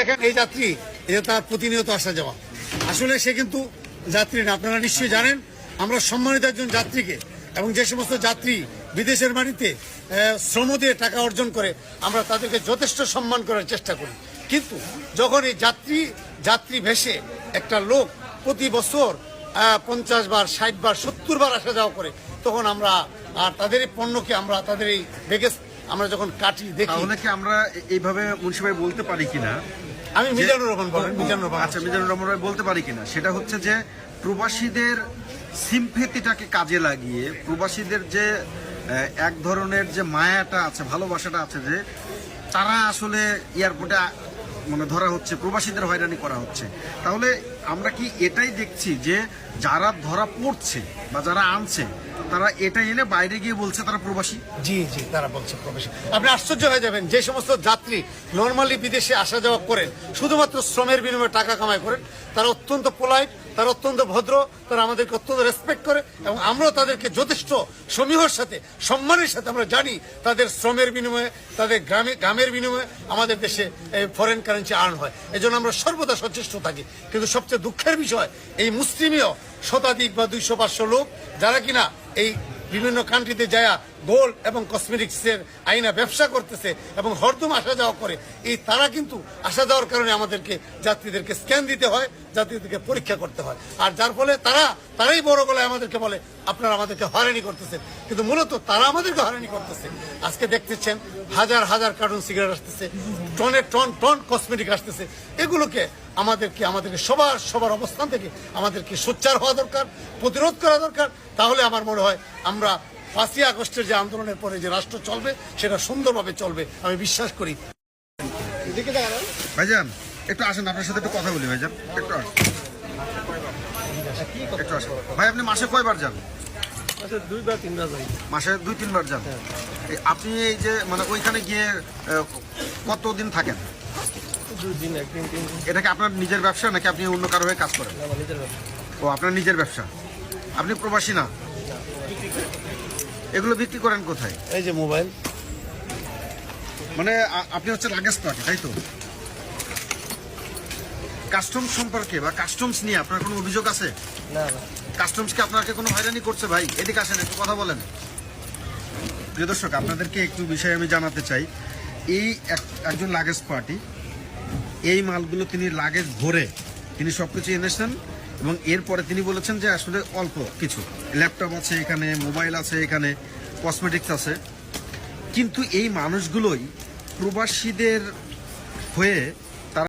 দেখেন, এই যাত্রী এটা তার প্রতিনিয়ত আসা যাওয়া। আসলে সে কিন্তু যাত্রী না, আপনারা নিশ্চয়ই জানেন, আমরা সম্মানিত একজন যাত্রীকে এবং যে সমস্ত যাত্রী বিদেশের বাড়িতে শ্রম দিয়ে টাকা অর্জন করে, আমরা তাদেরকে যথেষ্ট সম্মান করার চেষ্টা করি। কিন্তু যখন এই যাত্রী যাত্রী ভেসে একটা লোক প্রতি বছর পঞ্চাশ বার, ষাট বার, সত্তর বার আসা যাওয়া করে, তখন আমরা আর তাদের এই পণ্যকে আমরা, তাদের এই বেগেজ আমরা যখন কাটি দেখি আমরা এইভাবে মুন্সি ভাই বলতে পারি কিনা? আমি মিজানুর রহমান বলেন মিজানুর রহমান আচ্ছা মিজানুর রহমান বলতে পারি কিনা? সেটা হচ্ছে যে প্রবাসীদের সিম্পেতিটাকে কাজে লাগিয়ে প্রবাসীদের যে এক ধরনের যে মায়াটা আছে ভালোবাসাটা আছে যে তারা আসলে এয়ারপোর্টে মানে ধরা হচ্ছে, প্রবাসীদের হয়রানি করা হচ্ছে। তাহলে আমরা কি এটাই দেখছি যে যারা ধরা পড়ছে বা যারা আনছে, তারা এটা এনে বাইরে গিয়ে বলছে তারা প্রবাসী? জি জি, তারা বলছে প্রবাসী। আপনি আশ্চর্য হয়ে যাবেন, যে সমস্ত যাত্রী নর্মালি বিদেশে আসা যাওয়া করেন, শুধুমাত্র শ্রমের বিনিময়ে টাকা কামাই করেন, তারা অত্যন্ত পোলাইট তারা অত্যন্ত ভদ্র, তারা আমাদেরকে অত্যন্ত রেসপেক্ট করে এবং আমরাও তাদেরকে যথেষ্ট সমীহর সাথে, সম্মানের সাথে আমরা জানি তাদের শ্রমের বিনিময়ে, তাদের গ্রামে, গ্রামের বিনিময়ে আমাদের দেশে ফরেন কারেন্সি আর্ন হয়। এজন্য আমরা সর্বদা সচেষ্ট থাকি। কিন্তু সবচেয়ে দুঃখের বিষয়, এই মুসলিমীয় শতাধিক বা দুইশো, পাঁচশো লোক, যারা কিনা এই বিভিন্ন কান্ট্রিতে যায়া গোল্ড এবং কসমেটিক্সের আইনা ব্যবসা করতেছে এবং হরদম আসা যাওয়া করে। এই তারা কিন্তু আসা যাওয়ার কারণে আমাদেরকে, যাত্রীদেরকে স্ক্যান দিতে হয়, যাত্রীদেরকে পরীক্ষা করতে হয়। আর যার ফলে তারা, তারাই বড় গলায় আমাদেরকে বলে, আপনারা আমাদেরকে হয়রানি করতেছেন। কিন্তু মূলত তারা আমাদেরকে হয়রানি করতেছে। আজকে দেখতেছেন হাজার হাজার কার্টুন সিগারেট আসতেছে, টনে টন টন কসমেটিক আসতেছে। এগুলোকে আমাদেরকে আমাদেরকে সবার সবার অবস্থান থেকে আমাদেরকে সোচ্চার হওয়া দরকার, প্রতিরোধ করা দরকার। তাহলে আমার মনে হয় আমরা পাঁচই আগস্টের যে আন্দোলনের পরে যে রাষ্ট্র চলবে সেটা সুন্দরভাবে চলবে আমি বিশ্বাস করি। ভাইজান একটু আসেন আপনার সাথে একটু কথা বলি ভাইজান। একটু আসেন। একটু আসেন। ভাই আপনি মাসে কয়বার যান? আচ্ছা দুইবার তিনবার মাসে দুই তিনবার যান? আপনি এই যে মানে ওইখানে গিয়ে কতদিন থাকেন? দুই দিন একদিন তিন দিন। এটা কি আপনার নিজের ব্যবসা নাকি আপনি অন্য কারও হয়ে কাজ করেন? ও আপনার নিজের ব্যবসা। আপনি প্রবাসী না? এগুলো বিক্রি করেন কোথায়? এই যে মোবাইল। মানে আপনি হচ্ছে লাগেজ পার্টি তাই তো? কাস্টমস সম্পর্কে বা কাস্টমস নিয়ে আপনার কোনো অভিযোগ আছে? না না। কাস্টমস কি আপনাকে কোনো হয়রানি করছে ভাই? এদিকে আসেন একটু কথা বলেন। প্রিয় দর্শক আপনাদেরকে একটু বিষয় আমি জানাতে চাই। এই এক- একজন লাগেজ পার্টি এই মালগুলো তিনি লাগেজ ভরে তিনি সব কিছু এনেছেন। এবং এরপরে তিনি বলেছেন যে আসলে অল্প কিছু। ল্যাপটপ আছে এখানে, মোবাইল আছে এখানে, কসমেটিক্স আছে। কিন্তু এই মানুষগুলোই প্রবাসীদের হয়ে